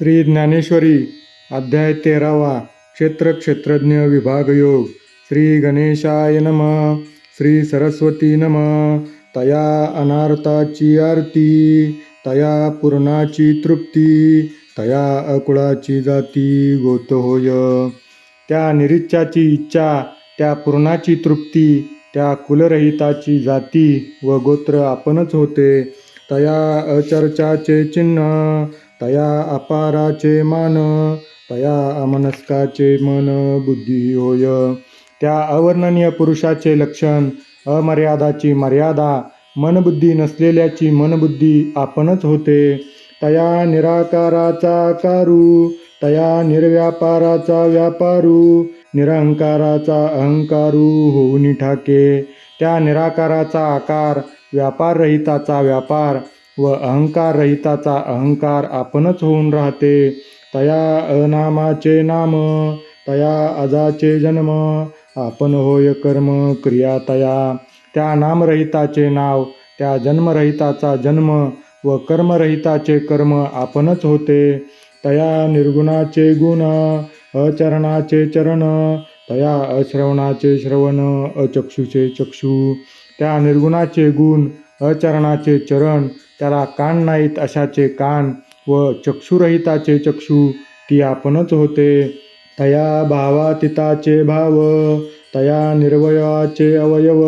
श्री ज्ञानेश्वरी अध्याय तेरावा क्षेत्र क्षेत्रज्ञ विभाग योग श्री गणेशाय नम. श्री सरस्वती नम. तया अनार्ताची आरती तया पूर्णाची तृप्ती तया अकुळाची जाती गोत होय त्या निरीच्छाची इच्छा त्या पूर्णाची तृप्ती त्या कुलरहिताची जाती व गोत्र आपणच होते. तया अचर्चाचे चिन्ह तया अपाराचे मान तया अमनस्काचे मन बुद्धी होय. त्या अवर्णनीय पुरुषाचे लक्षण अमर्यादाची मर्यादा मनबुद्धी नसलेल्याची मनबुद्धी आपणच होते. तया निराकाराचा कारू तया निर्व्यापाराचा व्यापारू निरहंकाराचा अहंकारू होऊन ठाके. त्या निराकाराचा आकार व्यापाररहिताचा व्यापार व अहंकाररहिताचा अहंकार आपणच होऊन राहते. तया अनामाचे नाम तया अजाचे जन्म आपण होय कर्म क्रिया तया त्या नामरहिताचे नाव त्या जन्मरहिताचा जन्म व कर्मरहिताचे कर्म आपणच होते. तया निर्गुणाचे गुण अचरणाचे चरण तया अश्रवणाचे श्रवण अचक्षुचे चक्षु. त्या निर्गुणाचे गुण अचरणाचे चरण त्याला कान नाहीत अशाचे कान व चक्षुरहिताचे चक्षू ती आपणच होते. तया भावातीताचे भाव तया निर्वयाचे अवयव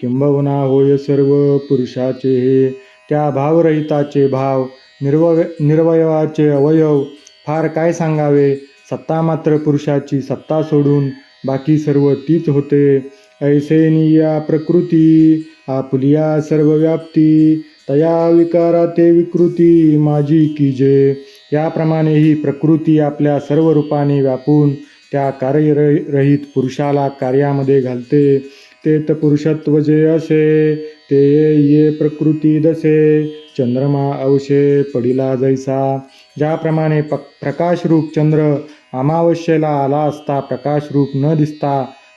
किंबहुना होय सर्व पुरुषाचे हे. त्या भावरहिताचे भाव निर्वय निर्वयवाचे अवयव फार काय सांगावे? सत्ता मात्र पुरुषाची सत्ता सोडून बाकी सर्व तीच होते. ऐसेनीया प्रकृती आपुलिया सर्व व्याप्ती तया विकारा ते विकृती माझी की जे याप्रमाणे ही प्रकृती आपल्या सर्व रूपाने व्यापून त्या कार्यरहित पुरुषाला कार्यामध्ये घालते. ते पुरुषत्व जे असे ते ये प्रकृती दसे चंद्रमा अवशे पडिला जैसा. ज्याप्रमाणे प प्रकाशरूप चंद्र अमावस्येला आला असता प्रकाशरूप न दिसता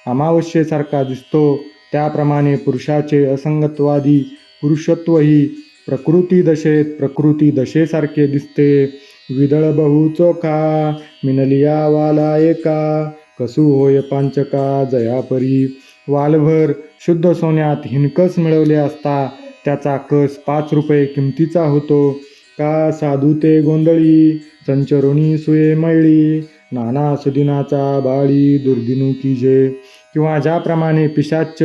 अमावस्येसारखा दिसतो. त्याप्रमाणे पुरुषाचे असंगत्वादी पुरुषत्वही प्रकृती दशेत प्रकृती दशेसारखे दिसते. विदळ बहु चोखा मिनलिया वाला एका. कसू होय पांचका जयापरी वालभर शुद्ध सोन्यात हिनकस मिळवले असता त्याचा कस पाच रुपये किमतीचा होतो. का साधू ते गोंधळी संचरुणी सुये मैळी. नाना सुदिनाचा बाळी दुर्दिनू की जे. किंवा ज्याप्रमाणे पिशाच्च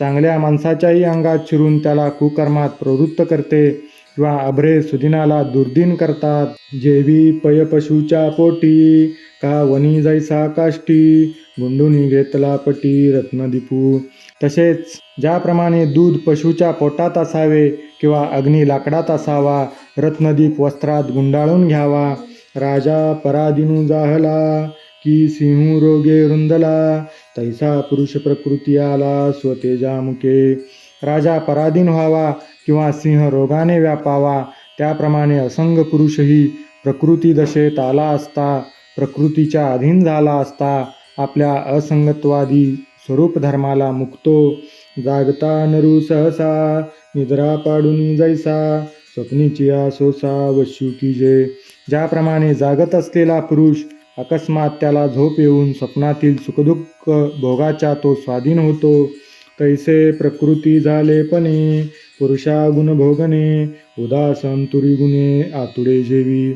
चांगल्या माणसाच्याही अंगात शिरून त्याला कुकर्मात प्रवृत्त करते किंवा अभ्रे सुदिनाला दुर्दिन करतात. जेवी पय पशूच्या पोटी का वनी जायसा काष्टी गुंडुनी घेतला पटी रत्नदीपू. तसेच ज्याप्रमाणे दूध पशूच्या पोटात असावे किंवा अग्नी लाकडात असावा रत्नदीप वस्त्रात गुंडाळून घ्यावा. राजा परादिनू जाहला की सिंह रोगे रुंदला तैसा पुरुष प्रकृती आला स्वतेजा मुके. राजा पराधीन व्हावा किंवा सिंह रोगाने व्यापावा त्याप्रमाणे असंग पुरुषही प्रकृती दशेत आला असता प्रकृतीच्या अधीन झाला असता आपल्या असंगत्वादी स्वरूप धर्माला मुक्तो. जागता नरू सहसा निद्रा पाडून जैसा स्वप्नीची आसोसा वशुकी जे ज्याप्रमाणे जागत असलेला पुरुष अकस्मात त्याला झोप येऊन स्वप्नातील सुखदुःख भोगाच्या तो स्वाधीन होतो. तैसे प्रकृती झालेपणे पुरुषा गुण भोगणे उदासन तुरी गुणे आतुडे जेवी.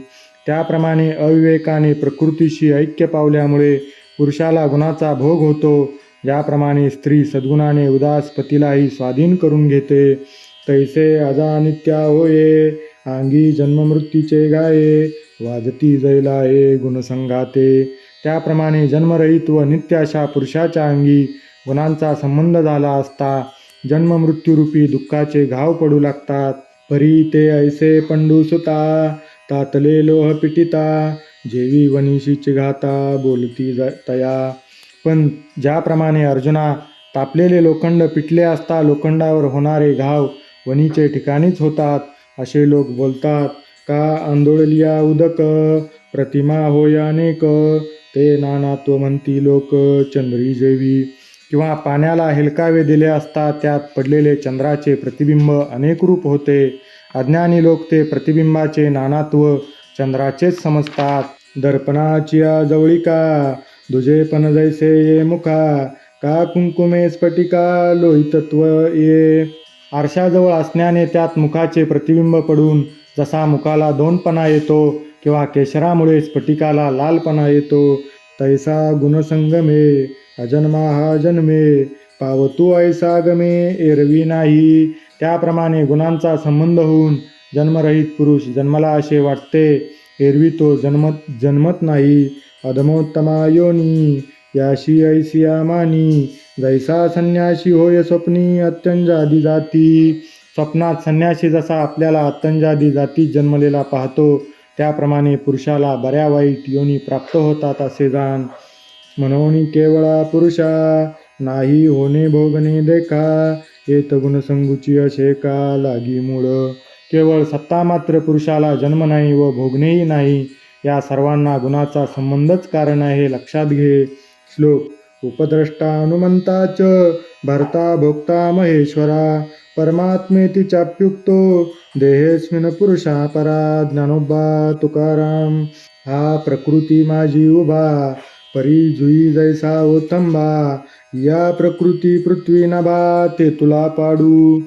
त्याप्रमाणे अविवेकाने प्रकृतीशी ऐक्य पावल्यामुळे पुरुषाला गुणाचा भोग होतो. ज्याप्रमाणे स्त्री सद्गुणाने उदास पतीलाही स्वाधीन करून घेते. तैसे अजानित्या होये अंगी जन्ममृत्यूचे गाये वाजती जैला हे गुणसंघाते त्याप्रमाणे जन्मरहित व नित्य अशा पुरुषाच्या अंगी गुणांचा संबंध झाला असता जन्ममृत्यूरूपी दुःखाचे घाव पडू लागतात. परी ते ऐसे पंडूसुता तातले लोह पिटिता जेवी वनिशीची घाता बोलती ज तया. पण ज्याप्रमाणे अर्जुना तापलेले लोखंड पिटले असता लोखंडावर होणारे घाव वनीचे ठिकाणीच होतात असे लोक बोलतात. का आंदोळलिया उदक? प्रतिमा होय अनेक ते नानात्व म्हणती लोक चंद्री जेवी. किंवा पाण्याला हेलकावे दिले असता त्यात पडलेले चंद्राचे प्रतिबिंब अनेक रूप होते. अज्ञानी लोक ते प्रतिबिंबाचे नानात्व चंद्राचेच समजतात. दर्पणाची जवळी जवळिका दुजे पण जैसे ये मुखा. का कुंकुमे स्फटिका लोहितत्व ये. आरशाजवळ असण्याने त्यात मुखाचे प्रतिबिंब पडून जसा मुखाला दोनपणा येतो किंवा केशरामुळे स्फटिकाला लालपणा येतो तैसा गुणसंगमे अजन्मा हा जन्मे पावतू ऐसा गमे एरवी नाही. त्याप्रमाणे गुणांचा संबंध होऊन जन्मरहित पुरुष जन्मला असे वाटते एरवी तो जन्मत जन्मत नाही. अधमोत्तमा योनी याशी ऐसिया मानी जैसा संन्यासी होय स्वप्नी अत्यंजादी जाती स्वप्नात संन्याशी जसा आपल्याला अत्तंजादी जातीत जन्मलेला पाहतो त्याप्रमाणे पुरुषाला बऱ्या वाईट योनी प्राप्त होतात असे जाण. म्हणून केवळा पुरुषा नाही होणे भोगणे देखा येत गुणसंगूची असे का लागी मूळ. केवळ सत्ता मात्र पुरुषाला जन्म नाही व भोगणेही नाही या सर्वांना गुणाचा संबंधच कारण आहे लक्षात घे. श्लोक उपद्रष्टा हनुमंताच भरता भोक्ता महेश्वरा परमात्मेति चाप्युक्तो देहेस्मिन पुरुषा परा ज्ञानोबा तुकाराम. हा प्रकृती माझी उभा परी जुई जैसा ओथंबा या प्रकृती पृथ्वी नभा ते तुला पाडू.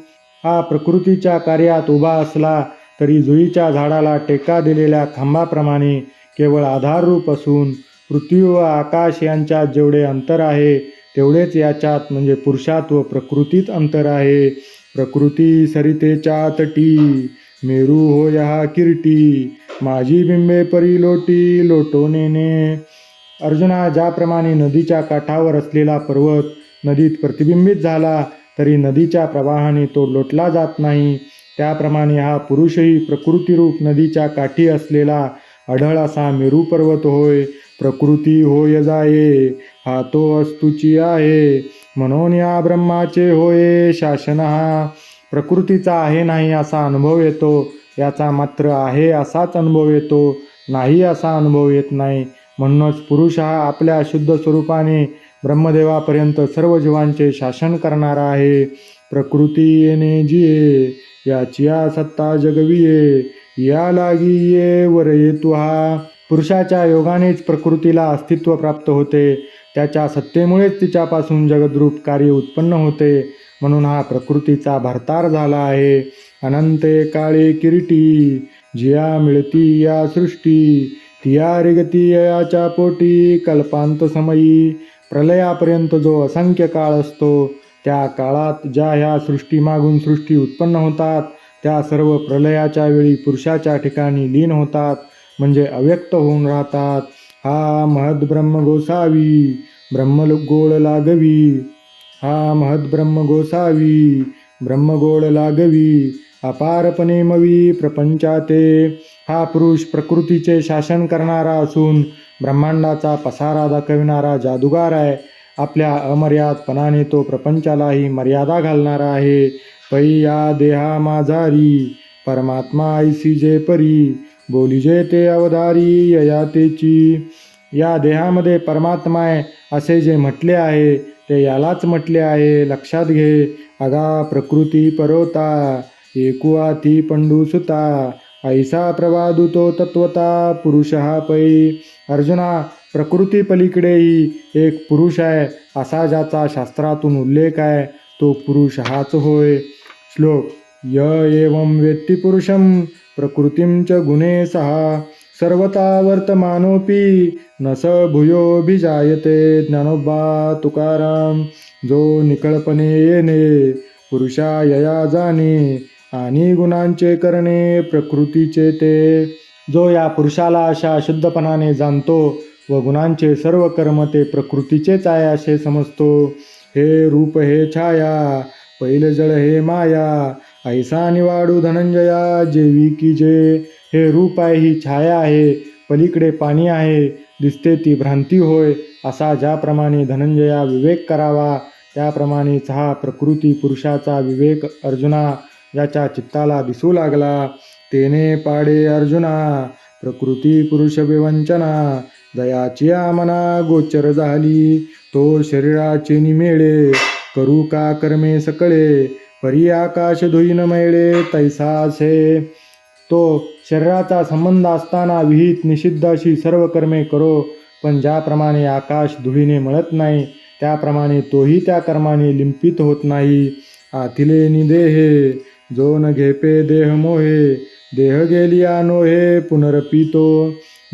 हा प्रकृतीच्या कार्यात उभा असला तरी जुईच्या झाडाला टेका दिलेल्या खांबाप्रमाणे केवळ आधाररूप असून पृथ्वी व आकाश यांच्यात जेवढे अंतर आहे तेवढेच याच्यात म्हणजे पुरुषात व प्रकृतीत अंतर आहे. प्रकृती सरितेच्या तटी मेरू हो या किरटी माझी बिंबे परी लोटी लोटोनेने अर्जुना ज्याप्रमाणे नदीच्या काठावर असलेला पर्वत नदीत प्रतिबिंबित झाला तरी नदीच्या प्रवाहाने तो लोटला जात नाही. त्याप्रमाणे हा पुरुषही प्रकृतीरूप नदीच्या काठी असलेला अढळ असा मेरू पर्वत होय. प्रकृती होय जाये हा तो वस्तूची आहे. म्हणून या ब्रह्माचे होय शासन हा प्रकृतीचा आहे नाही असा अनुभव येतो याचा मात्र आहे असाच अनुभव येतो नाही असा अनुभव येत नाही. म्हणूनच पुरुष हा आपल्या शुद्ध स्वरूपाने ब्रह्मदेवापर्यंत सर्व जीवांचे शासन करणारा आहे. प्रकृती येणे जिये याची या सत्ता जगविये या लागी ये वर ये हा पुरुषाच्या योगानेच प्रकृतीला अस्तित्व प्राप्त होते. त्याच्या सत्तेमुळेच तिच्यापासून जगद्रूप कार्य उत्पन्न होते. म्हणून हा प्रकृतीचा भरतार झाला आहे. अनंते काळे किरीटी जिया मिळती या सृष्टी तिया रिगती याच्या पोटी कल्पांत समयी. प्रलयापर्यंत जो असंख्य काळ असतो त्या काळात ज्या ह्या सृष्टीमागून सृष्टी उत्पन्न होतात त्या सर्व प्रलयाच्या वेळी पुरुषाच्या ठिकाणी लीन होतात म्हणजे अव्यक्त होऊन राहतात. हा महद ब्रह्म गोसावी ब्रह्म गोळ लागवी हा महद ब्रह्म गोसावी ब्रह्मगोळ लागवी अपारपणे मवी प्रपंचाते. हा पुरुष प्रकृतीचे शासन करणारा असून ब्रह्मांडाचा पसारा दाखविणारा जादूगार आहे. आपल्या अमर्यादपणाने तो प्रपंचालाही मर्यादा घालणारा आहे. पै या देहा माझारी परमात्मा ऐसी जे परी. बोलिजे ते अवधारी ययातेची या देहामध्ये परमात्मा आहे असे जे म्हटले आहे ते यालाच म्हटले आहे. लक्षात घे अगा प्रकृती परोता एकुआती पंडूसुता ऐसा प्रवादुतो तत्वता पुरुष हा पै. अर्जुना प्रकृती पलीकडेही एक पुरुष आहे असा ज्याचा शास्त्रातून उल्लेख आहे तो पुरुष हाच होय. श्लोक य एवं वेत्ती पुरुषं प्रकृतीं च गुणे सहा. सर्वता वर्तमानोपी न स भूयोभिजायते ज्ञानोबा तुकाराम जो निकळपणे येणे पुरुषा यया जाणे आणि गुणांचे करणे प्रकृतीचे ते। जो या पुरुषाला अशा शुद्धपणाने जाणतो व गुणांचे सर्व कर्म ते प्रकृतीचेच आहे असे समजतो हे रूप हे छाया पहिले जळ हे माया ऐसा निवाडू धनंजया जेवी की जे। हे रूप आहे ही छाया आहे पलीकडे पाणी आहे दिसते ती भ्रांती होय असा ज्याप्रमाणे धनंजया विवेक करावा त्याप्रमाणेच हा प्रकृती पुरुषाचा विवेक अर्जुना ज्याच्या चित्ताला दिसू लागला. तेने पाडे अर्जुना प्रकृती पुरुष विवंचना दयाची आमना गोचर झाली तो शरीराचे निमेळे करू का कर्मे सकळे परी आकाश धुईन मैळे तैसा असे तो शरीराचा संबंध असताना विहित निषिद्ध अशी सर्व कर्मे करो पण ज्याप्रमाणे आकाश धुळीने मळत नाही त्याप्रमाणे तोही त्या कर्माने लिंपित होत नाही. आतिले निदेहे जो न घेपे देह मोहे देह गेलिया नोहे पुनरपितो.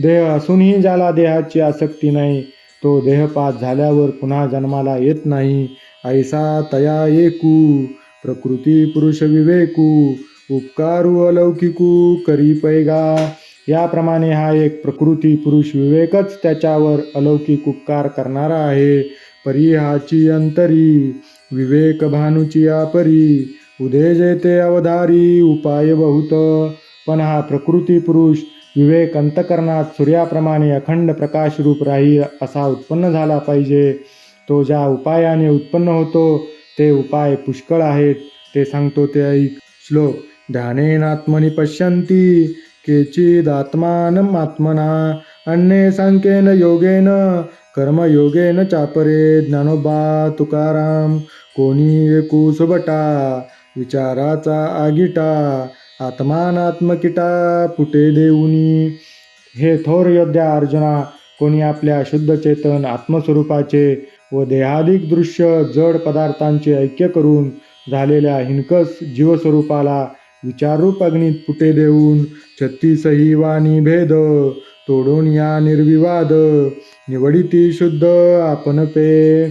देह असूनही ज्याला देहाची आसक्ती नाही तो देहपात झाल्यावर पुन्हा जन्माला येत नाही. ऐसा तया एकू प्रकृती पुरुष विवेकू उपकारू अलौकिकू करी पैगा. याप्रमाणे हा एक प्रकृती पुरुष विवेकच त्याच्यावर अलौकिक उपकार करणारा आहे. परिहाची अंतरी विवेक भानुची आपरी. उदे जेते अवधारी उपाय बहुत. पण हा प्रकृती पुरुष विवेक अंतकरणात सूर्याप्रमाणे अखंड प्रकाशरूप राही असा उत्पन्न झाला पाहिजे. तो ज्या उपायाने उत्पन्न होतो ते उपाय पुष्कळ आहेत. ते सांगतो ते ऐक. श्लोक ध्यानेनात्मनि पश्यन्ति केचिदात्मानम् आत्मना अन्ये सांख्येन योगेन कर्मयोगेन चापरे ज्ञानोबा तुकाराम कोणी एकू सुबटा विचाराचा आगिटा आत्मानात्मकिटा पुटे देऊनी। हे थोर योद्ध्या अर्जुना कोणी आपल्या शुद्ध चेतन आत्मस्वरूपाचे व देहादिक दृश्य जड पदार्थांचे ऐक्य करून झालेल्या हिनकस जीवस्वरूपाला विचारूप अग्नीत पुटे देऊन छत्तीसही वाणी भेद तोडून या निर्विवाद. निवडिती शुद्ध आपण पे.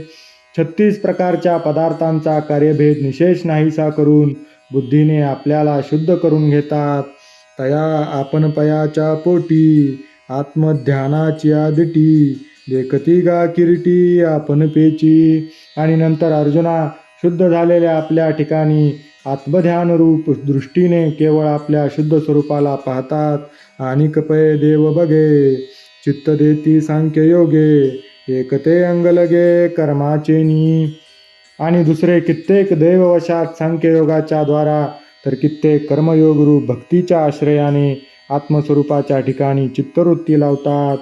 छत्तीस प्रकारच्या पदार्थांचा कार्यभेद निशेष नाहीसा करून बुद्धीने आपल्याला शुद्ध करून घेतात. तया आपण पयाच्या पोटी आत्मध्यानाची आदिटी. देखती गा किरीटी आपण पेची. आणि नंतर अर्जुना शुद्ध झालेल्या आपल्या ठिकाणी आत्मध्यानरूप दृष्टीने केवळ आपल्या शुद्ध स्वरूपाला पाहतात. आणि कपय देव बघे चित्त देती सांख्य योगे एकते अंग लगे कर्माचेनी. आणि दुसरे कित्येक देववशात सांख्ययोगाच्या द्वारा तर कित्येक कर्मयोगरूप भक्तीच्या आश्रयाने आत्मस्वरूपाच्या ठिकाणी चित्तवृत्ती लावतात.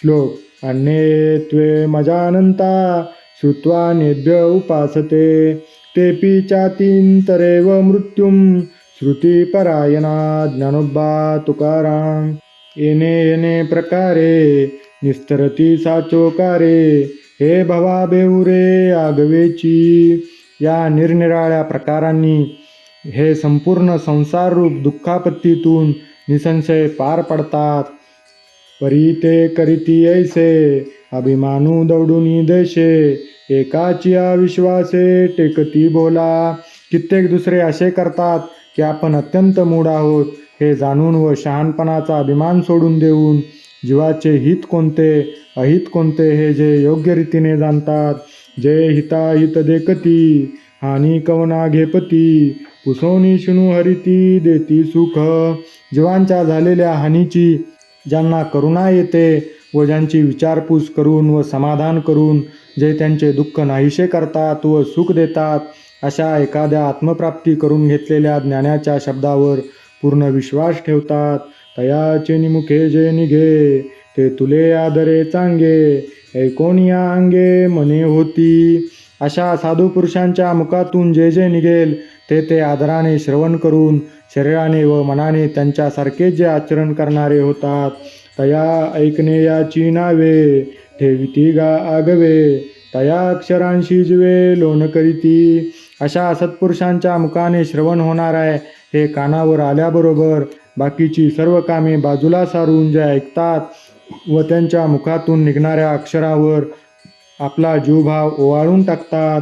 श्लोक अन्ये त्वे मजानंता श्रुत्वा नेभ्य उपासते. तेपी चातींतरेव मृत्युम श्रुतीपरायणा ज्ञानोबा तुकाराम येणे येणे प्रकारे निस्तरती साचोकारे हे भवा बेहुरे आगवेची या निरनिराळ्या प्रकारांनी हे संपूर्ण संसाररूप दुःखापत्तीतून निसंशय पार पडतात। परी ते करीती ऐसे अभिमानू दौडून देशे एकाची विश्वासे टेकती बोला. कित्येक दुसरे असे करतात की आपण अत्यंत मूड आहोत. हे जाणून व शहाणपणाचा अभिमान सोडून देऊन जीवाचे हित कोणते अहित कोणते हे जे योग्य रीतीने जाणतात. जे हिताहित देखती हानी कवना घेपती पुसोनी शिणू हरिती देती सुख. जीवांच्या झालेल्या हानीची ज्यांना करुणा येते व ज्यांची विचारपूस करून व समाधान करून जे त्यांचे दुःख नाहीसे करतात व सुख देतात अशा एखाद्या आत्मप्राप्ती करून घेतलेल्या ज्ञानाच्या शब्दावर पूर्ण विश्वास ठेवतात. तयाचे निमुखे जे निघे ते तुले आदरे चांगे ऐकोनिया अंगे मने होती? अशा साधू पुरुषांच्या मुखातून जे जे निघेल ते ते आदराने श्रवण करून शरीराने व मनाने त्यांच्यासारखे जे आचरण करणारे होतात तया ऐकणे याची नावे. ठेविती गा आगवे तया अक्षरांशी जुवे लोण करीती. अशा सत्पुरुषांच्या मुखाने श्रवण होणार आहे. हे कानावर आल्याबरोबर बाकीची सर्व कामे बाजूला सारून जे ऐकतात व त्यांच्या मुखातून निघणाऱ्या अक्षरावर आपला जीवभाव ओवाळून टाकतात.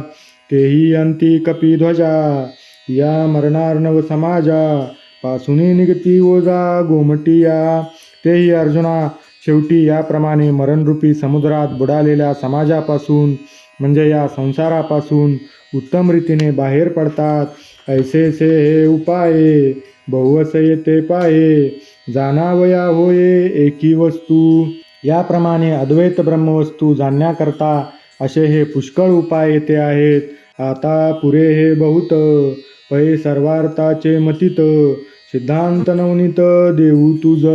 तेही अंती कपीध्वजा या मरणार्णव समाजा. पासुनी निगती ओजा गोमटिया. तेही अर्जुना शेवटी याप्रमाणे मरणरूपी समुद्रात बुडालेल्या समाजापासून म्हणजे या संसारापासून उत्तम रीतीने बाहेर पडतात. ऐसे से हे उपाये बहुवस येते पाये जाणावया होये एकी वस्तू. याप्रमाणे अद्वैत ब्रह्मवस्तू जाणण्याकरता असे हे पुष्कळ उपाय येते आहेत. आता पुरे हे बहुत पै सर्वार्थाचे मतित. सिद्धांत नवनीत देऊ तुझ.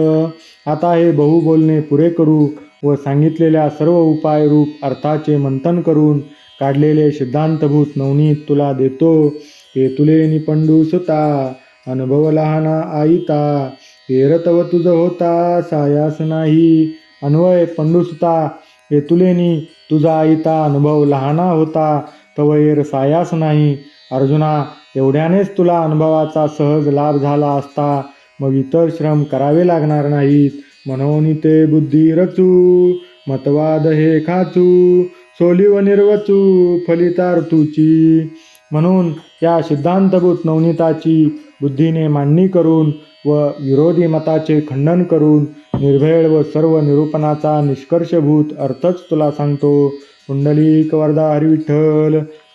आता हे बहु बोलणे पुरे करू व सांगितलेल्या सर्व उपायरूप अर्थाचे मंथन करून काढलेले सिद्धांतभूत नवनीत तुला देतो. हे तुले निपंडू सुता अनुभव लहाना आईता. हेरतव तुझ होता सायास नाही. अन्वय पंडुसुता हेतुलेनी तुझा आईता अनुभव लहाना होता. तव एर सायास नाही. अर्जुना एवढ्यानेच तुला अनुभवाचा सहज लाभ झाला असता मग इतर श्रम करावे लागणार नाहीत. म्हणून ते बुद्धी रचू मतवाद हे खाचू सोलिव निर्वचू फलितार्थूची म्हणून या सिद्धांतभूत नवनीताची बुद्धीने मांडणी करून व विरोधी मताचे खंडन करून निर्भेळ व सर्व निरूपणाचा निष्कर्षभूत अर्थच तुला सांगतो. कुंडलिक वरदा हरिविठ्ठल.